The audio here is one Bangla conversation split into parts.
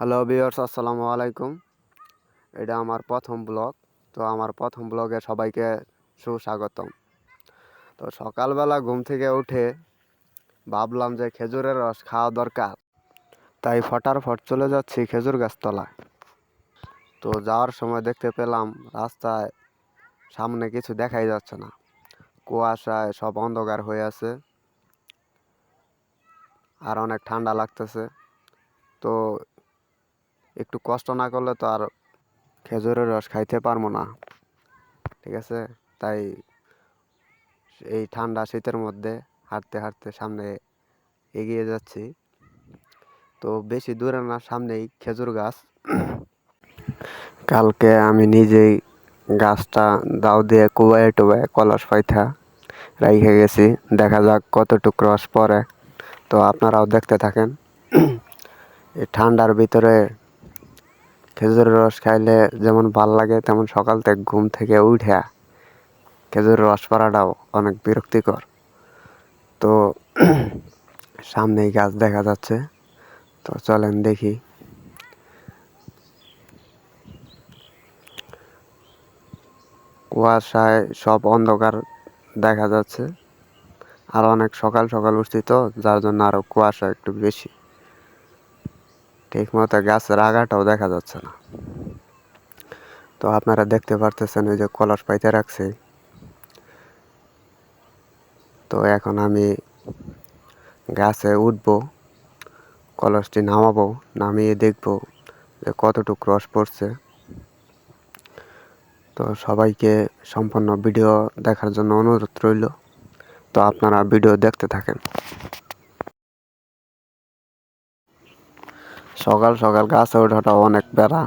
হ্যালো বিয়ার্স আসসালামু আলাইকুম এটা আমার প্রথম ব্লগ তো আমার প্রথম ব্লগে সবাইকে সুস্বাগতম তো সকালবেলা ঘুম থেকে উঠে ভাবলাম যে খেজুরের রস খাওয়া দরকার তাই ফটার ফট চলে যাচ্ছি খেজুর গাছতলায় তো যাওয়ার সময় দেখতে পেলাম রাস্তায় সামনে কিছু দেখাই যাচ্ছে না কুয়াশায় সব অন্ধকার হয়ে আছে আর অনেক ঠান্ডা লাগতেছে তো একটু কষ্ট না করলে তো আর খেজুরের রস খাইতে পারব না। ঠিক আছে? তাই এই ঠান্ডা শীতের মধ্যে হাঁটতে হাঁটতে সামনে এগিয়ে যাচ্ছি। তো বেশি দূরে না, সামনেই খেজুর গাছ। কালকে আমি নিজেই গাছটা দাও দিয়ে কুবায় টুবায় কলস পাইথা রাইখে গেছি। দেখা যাক কতটুকু রস পরে তো আপনারাও দেখতে থাকেন। এই ঠান্ডার ভিতরে খেজুরের রস খাইলে যেমন ভালো লাগে, তেমন সকাল থেকে ঘুম থেকে উঠে খেজুরের রস পড়াটাও অনেক বিরক্তিকর। তো সামনেই গাছ দেখা যাচ্ছে, তো চলেন দেখি। কুয়াশায় সব অন্ধকার দেখা যাচ্ছে, আর অনেক সকাল সকাল উঠছি তো, যার জন্য আরও কুয়াশা একটু বেশি। ঠিক মতো গাছের আগাটাও দেখা যাচ্ছে না। তো আপনারা দেখতে পারতেছেন ওই যে কলস পাইতে রাখছি। তো এখন আমি গাছে উঠবো, কলসটি নামাবো, নামিয়ে দেখব যে কতটুকু রস পড়ছে। তো সবাইকে সম্পূর্ণ ভিডিও দেখার জন্য অনুরোধ রইল। তো আপনারা ভিডিও দেখতে থাকেন। সকাল সকাল গাছে ওঠাটা অনেক বেড়া।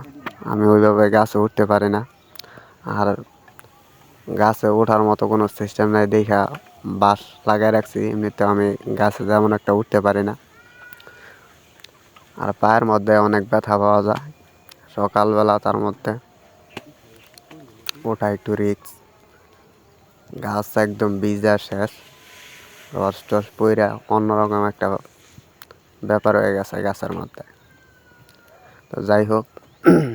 আমি ওইভাবে গাছে উঠতে পারি না। আর গাছে ওঠার মতো কোনো সিস্টেম নাই, দেখা বাঁশ লাগাই রাখছি এমনিতে আমি গাছে যেমন একটা উঠতে পারি না। আর পায়ের মধ্যে অনেক ব্যথা পাওয়া যায়। সকালবেলা তার মধ্যে ওঠা একটু রিক্স গাছ একদম ভিজা, শেষ। রস টস পইরা অন্যরকম একটা ব্যাপার হয়ে গেছে গাছের মধ্যে। তো যাই হোক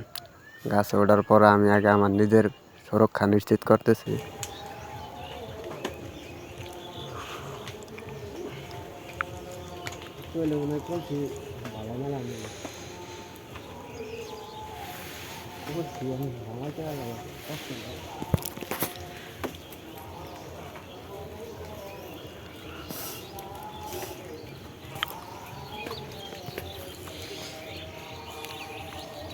গাছে ওঠার পরে আমি আগে আমার নিজের সুরক্ষা নিশ্চিত করতেছি না লাগে করছি আমি ভাঙাইতে পারলাম কষ্ট লাগে খুললাম দাদা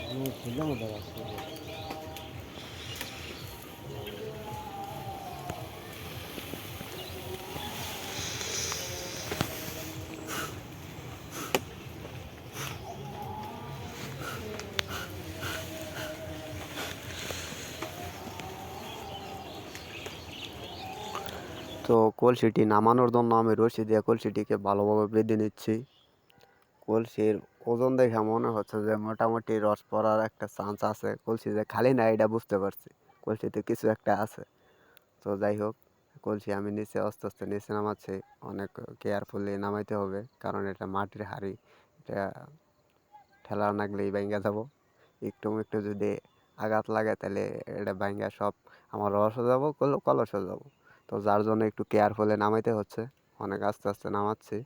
তো কলসিটি নামানোর জন্য আমি রশি দিয়ে কলসিটিকে ভালোভাবে বেঁধে নিচ্ছি। কলসির ওজন দেখে মনে হচ্ছে যে মোটামুটি রস পড়ার একটা চান্স আছে। কলসি যে খালি না, এটা বুঝতে পারছি। কলসিতে কিছু একটা আছে। তো যাই হোক, কলসি আমি নিচে আস্তে আস্তে নিচে নামাচ্ছি। অনেক কেয়ারফুলি নামাইতে হবে, কারণ এটা মাটির হাড়ি। এটা ঠেলা নাগলেই ভেঙে যাব। একটু একটু যদি আঘাত লাগে, তাহলে এটা ভেঙে সব আমার রসও যাব কলসও যাব। তো যার জন্য একটু কেয়ারফুলি নামাইতে হচ্ছে। অনেক আস্তে আস্তে নামাচ্ছি।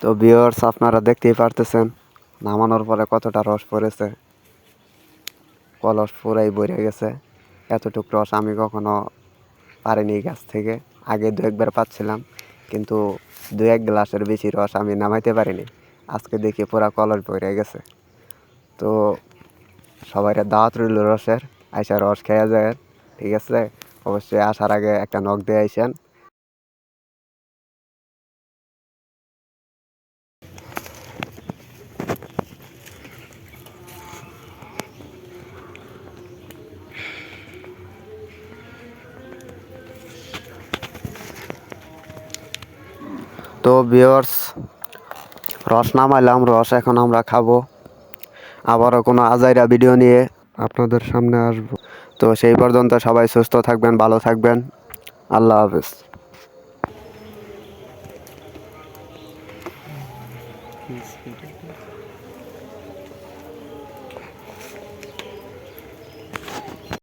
তো ভিউয়ার্স আপনারা দেখতেই পারতেছেন, নামানোর পরে কতটা রস পড়েছে। কলস পুরাই ভরে গেছে, এতটুকু রস আমি কখনো পারিনি গাছ থেকে। আগে দু একবার পাচ্ছিলাম, কিন্তু দু এক গ্লাসের বেশি রস আমি নামাইতে পারিনি। আজকে দেখি পুরা কলস ভরে গেছে। তো সবাই দাওয়াত রইল রসের, আইসা রস খেয়ে যায়, ঠিক আছে? অবশ্যই আসার আগে একটা নখ দিয়ে আইসেন। তো বিয়র্স রস নামাইলাম, রস এখন আমরা খাব। আবারও কোনো আজাইরা ভিডিও নিয়ে আপনাদের সামনে আসব। তো সেই পর্যন্ত সবাই সুস্থ থাকবেন, ভালো থাকবেন। আল্লাহ হাফেজ।